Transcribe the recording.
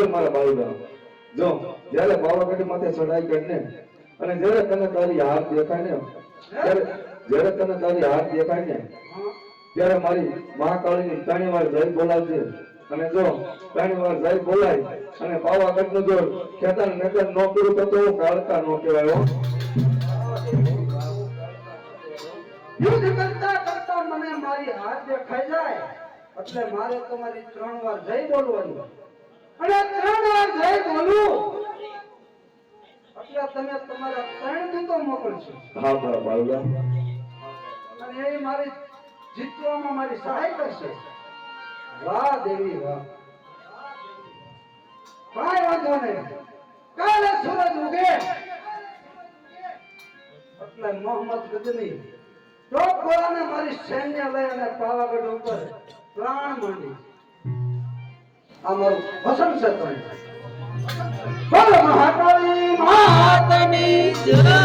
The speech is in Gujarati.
મારા બાળુડા જો, જ્યારે પાવાગઢ માથે ચડાઈ કરીને અને જ્યારે તને તારી હાથ દેખાય ને ત્યારે જ્યારે તને તારી હાથ દેખાય ને, ત્યારે મારી મહાકાળીની ત્રણ વાર જય બોલાવજે. અને જો ત્રણ વાર જય બોલાય, અને પાવાગઢનું જો ખેતર નગર નો પૂરું થતો હું કાળકા નો કહેવાય યુદ્ધ કરતા કરતા મને મારી હાથ દેખાઈ જાય. એટલે મારે તમારી ત્રણ વાર જય બોલવાની. અને ત્રણ વાર જય બોલું? એટલે તમે તમારા ત્રણ દૂતો મોકલશો. હા બાળુડા અને એ મારી જીતવામાં મારી સહાય કરશે. વાહ દેવી વાહ. કાંઈ વાંધો નહીં. કાલે સૂરજ ઉગે. એટલે મોહમ્મદ ગજની ટોપ ગોળાને મારી સૈન્ય લઈ અને પાવાગઢ ઉપર પ્રાણ માંડી. અમારું વસન છે તો બોલ મહાકાળી માતની જય.